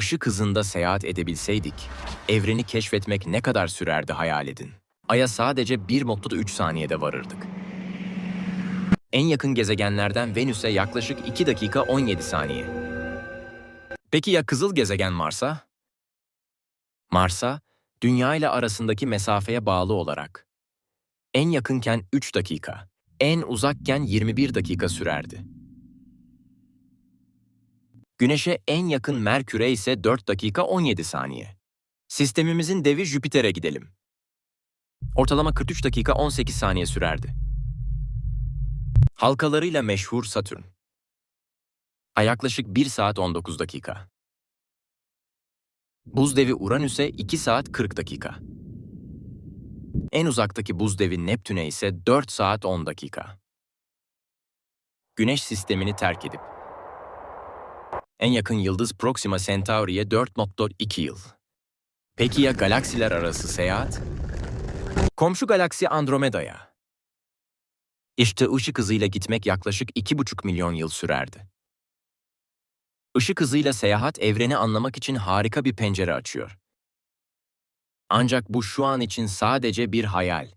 Işık hızında seyahat edebilseydik, evreni keşfetmek ne kadar sürerdi hayal edin. Ay'a sadece 1.3 saniyede varırdık. En yakın gezegenlerden Venüs'e yaklaşık 2 dakika 17 saniye. Peki ya kızıl gezegen Mars'a? Mars'a, Dünya ile arasındaki mesafeye bağlı olarak en yakınken 3 dakika, en uzakken 21 dakika sürerdi. Güneş'e en yakın Merkür'e ise 4 dakika 17 saniye. Sistemimizin devi Jüpiter'e gidelim. Ortalama 43 dakika 18 saniye sürerdi. Halkalarıyla meşhur Satürn. Yaklaşık 1 saat 19 dakika. Buz devi Uranüs'e 2 saat 40 dakika. En uzaktaki buz devi Neptün'e ise 4 saat 10 dakika. Güneş sistemini terk edip en yakın yıldız Proxima Centauri'ye 4.2 yıl. Peki ya galaksiler arası seyahat? Komşu galaksi Andromeda'ya. İşte ışık hızıyla gitmek yaklaşık 2,5 milyon yıl sürerdi. Işık hızıyla seyahat evreni anlamak için harika bir pencere açıyor. Ancak bu şu an için sadece bir hayal.